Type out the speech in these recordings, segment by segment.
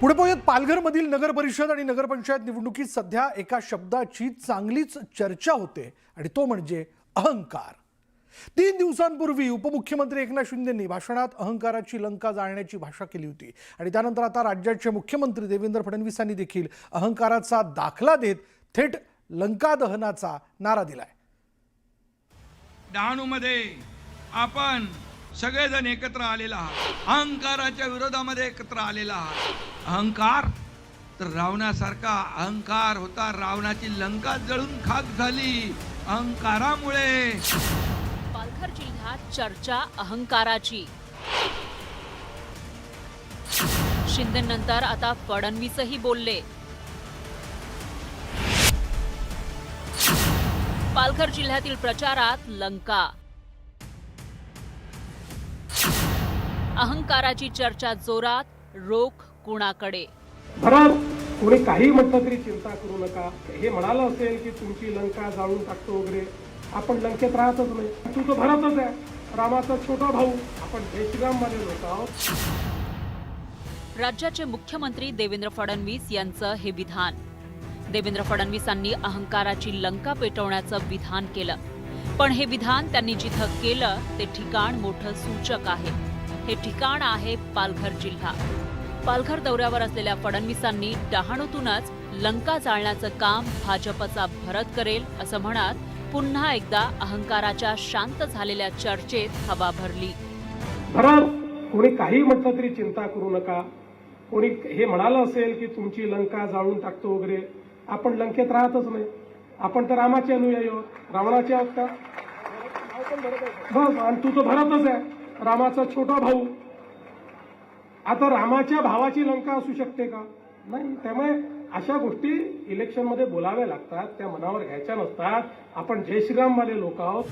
पुढे पाहूयात पालघरमधील नगर परिषद आणि नगरपंचायत निवडणुकीत सध्या एका शब्दाची चांगलीच चर्चा होते आणि तो म्हणजे अहंकार. तीन दिवसांपूर्वी उपमुख्यमंत्री एकनाथ शिंदेंनी भाषणात अहंकाराची लंका जाळण्याची भाषा केली होती आणि त्यानंतर आता राज्याचे मुख्यमंत्री देवेंद्र फडणवीसांनी देखील अहंकाराचा दाखला देत थेट लंका दहनाचा नारा दिलाय. डहाणूमध्ये आपण सगळेजण एकत्र आलेला आहात. अहंकाराच्या विरोधामध्ये एकत्र आलेला आहात. अहंकार तर रावणासारखा अहंकार होता. रावणाची लंका जळून खाक झाली. अहंकारामुळे. पालघर जिल्ह्यात चर्चा अहंकाराची. शिंदेनंतर आता फडणवीसही बोलले. पालघर जिल्ह्यातील प्रचारात लंका अहंकाराची चर्चा जोरात रोख कुणाकडे? बरं कोणी काही म्हटलं तरी चिंता करू नका. हे म्हणालं असेल की तुमची लंका जाळून टाकतो वगैरे. आपण लंकेत राहतच नाही. तू तर भरतच आहे. रामाचा छोटा भाऊ. आपण जय श्रीराममध्ये आहोत. राज्याचे मुख्यमंत्री देवेंद्र फडणवीस यांचं हे विधान. देवेंद्र फडणवीसांनी अहंकाराची लंका पेटवण्याचं विधान केलं. पण हे विधान त्यांनी जिथं केलं ते ठिकाण मोठं सूचक आहे. हे ठिकाण आहे पालघर जिल्हा. पालघर दौऱ्यावर असलेल्या फडणवीसांनी डहाणूतूनच लंका जाळण्याचं काम भाजपचा भरत करेल असं म्हणत पुन्हा एकदा अहंकाराच्या शांत झालेल्या चर्चेत हवा भरली. बरं कोणी काही म्हटलं तरी चिंता करू नका. कोणी हे म्हणालं असेल की तुमची लंका जाळून टाकतो वगैरे आपण लंकेत राहतच नाही. आपण तर रामाचे अनुयायी आहोत. रावणाचे आहोत का? बस आणि तू तर भरतच आहे. रामाचा छोटा भाऊ. आता रामाच्या भावाची लंका असू शकते का? नाही त्यामुळे अशा गोष्टी इलेक्शनमध्ये बोलाव्या लागतात त्या मनावर घ्यायच्या नसतात. आपण जय श्रीरामवाले लोक आहोत.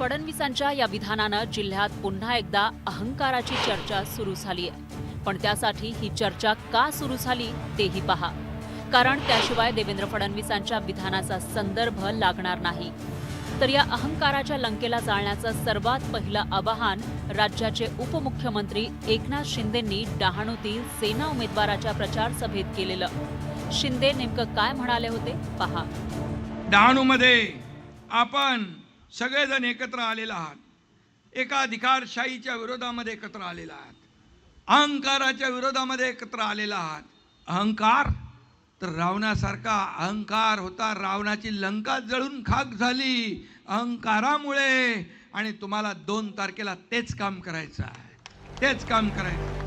फडणवीसांच्या या विधानानं जिल्ह्यात पुन्हा एकदा अहंकाराची चर्चा सुरू झाली आहे पण त्यासाठी ही चर्चा का सुरू झाली तेही पहा. कारण त्याशिवाय देवेंद्र फडणवीसांच्या विधानाचा संदर्भ लागणार नाही. तर या अहंकाराच्या लंकेला जाळण्याचं सर्वात पहिलं आवाहन राज्याचे उपमुख्यमंत्री एकनाथ शिंदेंनी डहाणूतील सेना उमेदवाराच्या प्रचार सभेत केलेलं. शिंदे नेमकं काय म्हणाले होते? पहा. डहाणूमध्ये आपण सगळेजण एकत्र आलेला आहात. एका अधिकारशाहीच्या विरोधामध्ये एकत्र आलेला आहात. अहंकाराच्या विरोधामध्ये एकत्र आलेला आहात. अहंकार तर रावणासारखा अहंकार होता रावणाची लंका जळून खाक झाली अहंकारामुळे. आणि तुम्हाला दोन तारखेला तेच काम करायचं आहे. तेच काम करायचं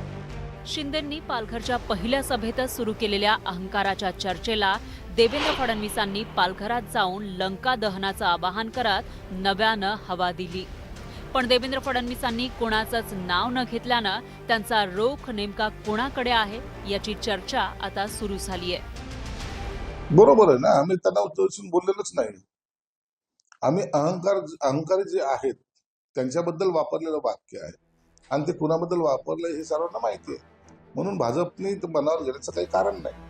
शिंदेंनी पालघरच्या पहिल्या सभेतच सुरू केलेल्या अहंकाराच्या चर्चेला देवेंद्र फडणवीसांनी पालघरात जाऊन लंका दहनाचं आवाहन करत नव्यानं हवा दिली. पण देवेंद्र फडणवीसांनी कोणाचंच नाव न घेतल्यानं त्यांचा रोख नेमका कोणाकडे आहे याची चर्चा आता सुरू झाली आहे बरोबर आहे ना? आम्ही त्यांना उद्देशून बोललेलोच नाही. आम्ही अहंकार अहंकारी जे आहेत त्यांच्याबद्दल वापरलेलं वाक्य आहे. आणि ते कुणाबद्दल वापरलं हे सर्वांना माहिती आहे. म्हणून भाजपने मनावर घेण्याचं काही कारण नाही.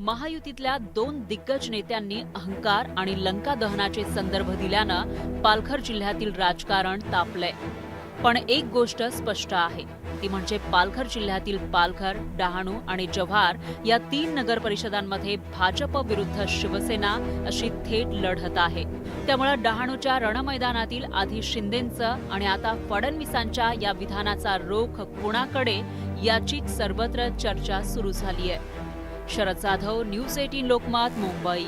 महायुतीतल्या दोन दिग्गज नेत्यांनी अहंकार आणि लंका दहनाचे संदर्भ दिल्यानं पालघर जिल्ह्यातील राजकारण तापलंय. पण एक गोष्ट स्पष्ट आहे ती म्हणजे पालघर जिल्ह्यातील पालघर डहाणू आणि जव्हार या तीन नगर परिषदांमध्ये भाजप विरुद्ध शिवसेना अशी थेट लढत आहे. त्यामुळे डहाणूच्या रणमैदानातील आधी शिंदेंचं आणि आता फडणवीसांच्या या विधानाचा रोख कोणाकडे याचीच सर्वत्र चर्चा सुरू झाली आहे शरद जाधव न्यूज एटीन लोकमत मुंबई.